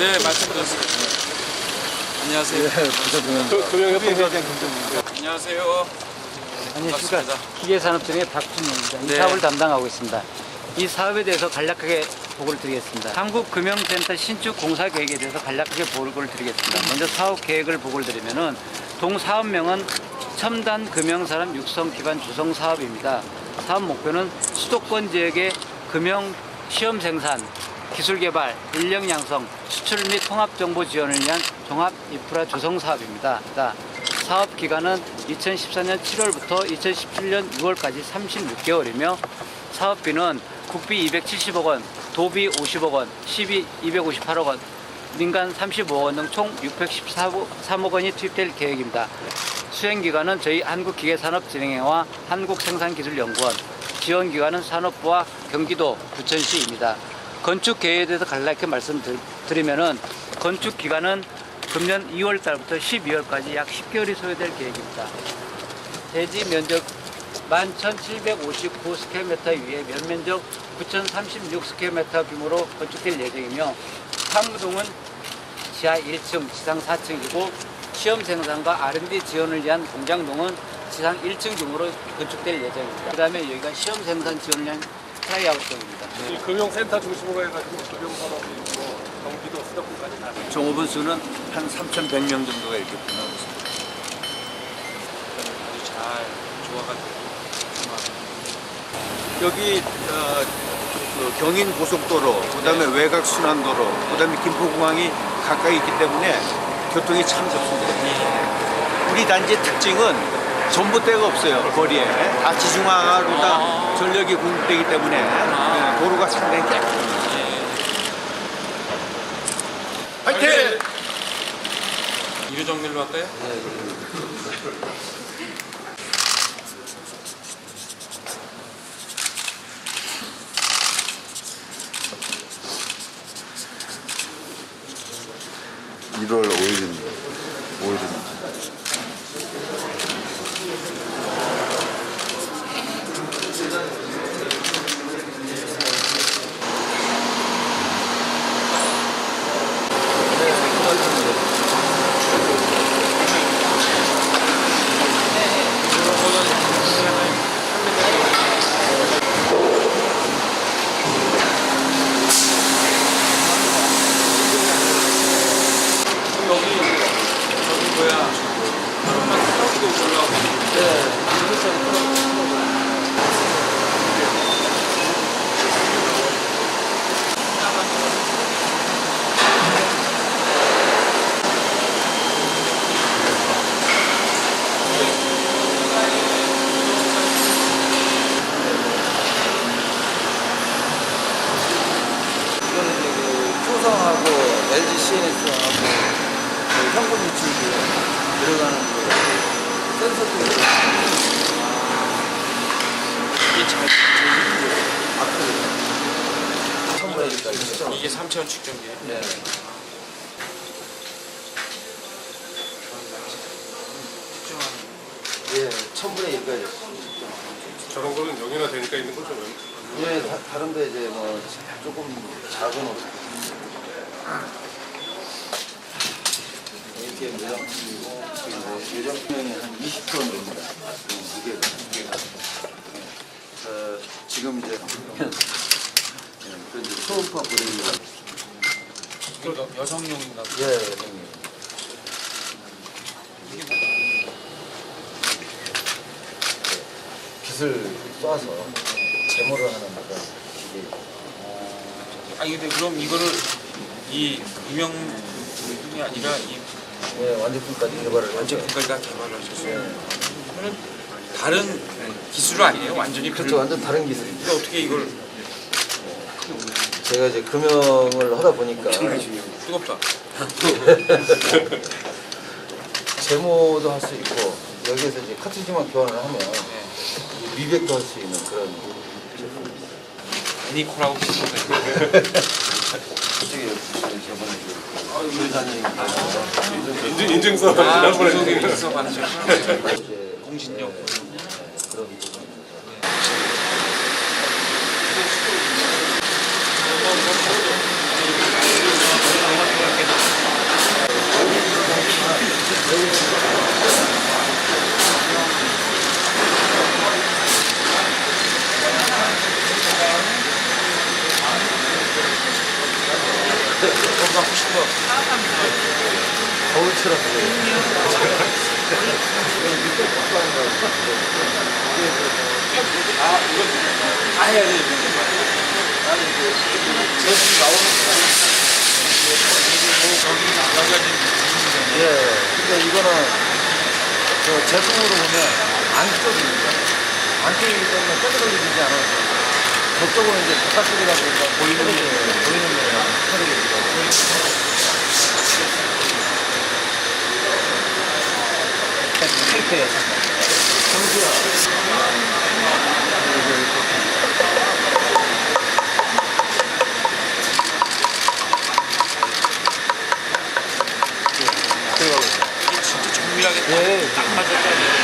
네, 말씀드렸습니다. 안녕하세요. 금융협동조합 안녕하세요. 안녕하십니까. 반갑습니다. 기계산업청의 박준영입니다. 이 네. 사업을 담당하고 있습니다. 이 사업에 대해서 간략하게 보고를 드리겠습니다. 한국금융센터 신축 공사 계획에 대해서 간략하게 보고를 드리겠습니다. 먼저 사업 계획을 보고를 드리면은 동 사업명은 첨단 금융산업 육성 기반 조성 사업입니다. 사업 목표는 수도권 지역의 금융 시험 생산, 기술 개발, 인력 양성, 수출 및 통합 정보 지원을 위한 종합 인프라 조성 사업입니다. 사업 기간은 2014년 7월부터 2017년 6월까지 36개월이며 사업비는 국비 270억 원, 도비 50억 원, 시비 258억 원, 민간 35억 원 등 총 613억 원이 투입될 계획입니다. 수행 기관은 저희 한국기계산업진흥회와 한국생산기술연구원, 지원 기관은 산업부와 경기도, 부천시입니다. 건축 계획에 대해서 간략하게 말씀드리면은 건축 기간은 금년 2월 달부터 12월까지 약 10개월이 소요될 계획입니다. 대지 면적 11,759 스퀘어미터 위에 면면적 9,036 스퀘어미터 규모로 건축될 예정이며 사무동은 지하 1층, 지상 4층이고 시험 생산과 R&D 지원을 위한 공장동은 지상 1층 규모로 건축될 예정입니다. 그 다음에 여기가 시험 생산 지원을 위한 트라이아웃동입니다. 이 금융센터 중심으로 해가지고 금융 산업이 뭐 경기도 수도권까지 다. 종업원 수는 한 3,100명 정도가 이렇게 분하고 있습니다. 아주 잘 좋아가지고. 여기 어, 그 경인 고속도로, 그다음에 외곽 순환도로, 그다음에 김포공항이 가까이 있기 때문에 교통이 참 좋습니다. 우리 단지의 특징은 전봇대가 없어요 거리에. 다 지중화로 다 전력이 공급되기 때문에. 네, 도로가 상당히 깨끗합니다. 화이팅! 이류 정밀로 할까요? 일 1월 5일입니다. 5일입니다. 여기, 저기 뭐야. 조금만 트럭도 올라오고. 이거는 이제 그 효성하고 LG CNS하고 그 현금 유출이 들어가는 그 센서들 이 이게 잘, 앞으로 첨부해줄까 진짜. 이게 3천 측정기. 네. 예, 천분의 일까지. 저런 거는 영연화 되니까 있는 거죠. 예, 다, 다른 데 이제 뭐 조금 작은 옷. 이렇 이제 예정품이 한 20톤 됩니다. 무게가. 어, 지금 이제 그 이제 초음파. 이거 여성용인가. 예, 형님. 빛을 쏴서 제모를 하는 그런 기계. 아니, 근데 그럼 이거를 이 유명뿐이 아니라 이 예, 완제품까지 개발을. 완제품까지 다 개발을 하셨어요. 예. 그러면 다른 기술 아니에요? 완전히 그렇죠. 완전 다른 기술이죠. 근데 어떻게 이걸 제가 이제 금융을 하다 보니까 뜨겁다. 제모도 할 수 있고 여기에서 이제 카트리지만 교환을 하면 네. 미백도 할 수 있는 그런 애니콜하고 솔직히 저번에 그 인증, 인증서 아, 지난번에 받으셨구나. 이제 공신력. 그런 부분. 이 예, 근데 이거는 그 제품으로 보면 안쪽입니다. 안쪽이기 때문에 끈적거리지 않아서 저쪽은 이제 바깥쪽이다 보니까 보이는 게 보이는 거예요. 테이프에 진짜 정밀하게 딱 맞았다.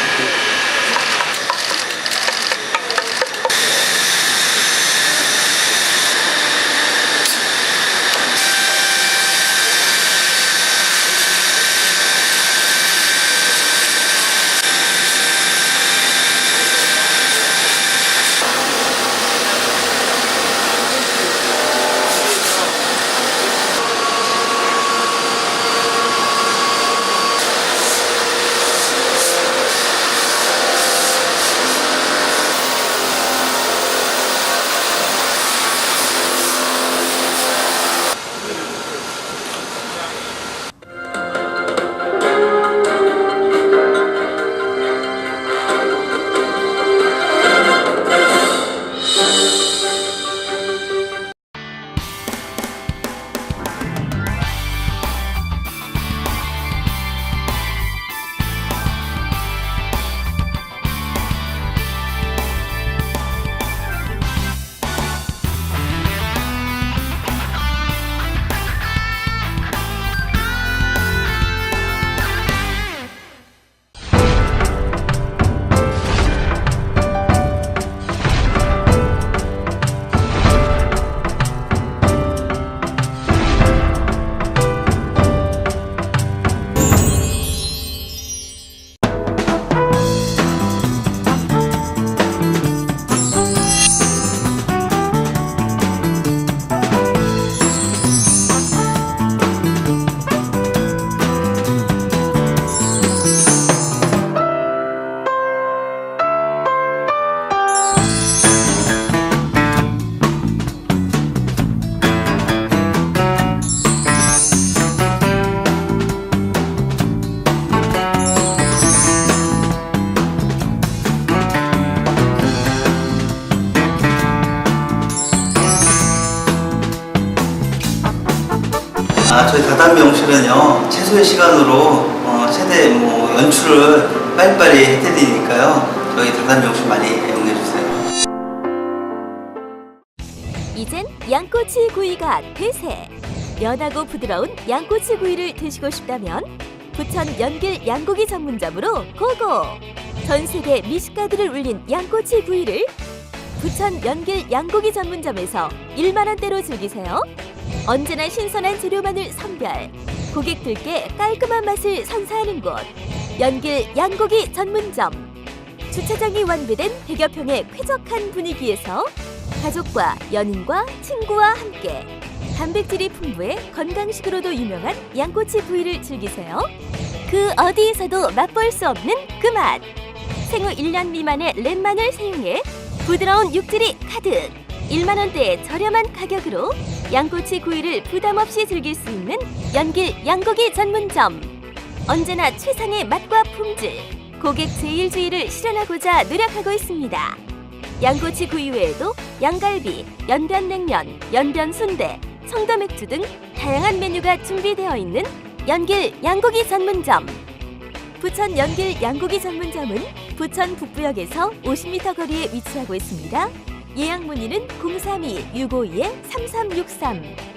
명실은요, 최소의 시간으로 어, 최대 뭐 연출을 빨리빨리 해드리니까요. 저희 명실 많이 이용해주세요. 이젠 양꼬치 구이가 대세. 연하고 부드러운 양꼬치 구이를 드시고 싶다면 부천 연길 양고기 전문점으로 고고. 전 세계 미식가들을 울린 양꼬치 구이를 부천 연길 양고기 전문점에서 1만 원대로 즐기세요. 언제나 신선한 재료만을 선별. 고객들께 깔끔한 맛을 선사하는 곳. 연길 양고기 전문점. 주차장이 완비된 100여 평의 쾌적한 분위기에서 가족과 연인과 친구와 함께 단백질이 풍부해 건강식으로도 유명한 양꼬치 구이를 즐기세요. 그 어디에서도 맛볼 수 없는 그 맛. 생후 1년 미만의 랩만을 사용해 부드러운 육질이 가득 1만 원대의 저렴한 가격으로 양꼬치 구이를 부담 없이 즐길 수 있는 연길 양고기 전문점. 언제나 최상의 맛과 품질, 고객 제일주의를 실현하고자 노력하고 있습니다. 양꼬치 구이 외에도 양갈비, 연변냉면, 연변순대, 청도맥주 등 다양한 메뉴가 준비되어 있는 연길 양고기 전문점. 부천 연길 양고기 전문점은 부천 북부역에서 50m 거리에 위치하고 있습니다. 예약 문의는 032-652-3363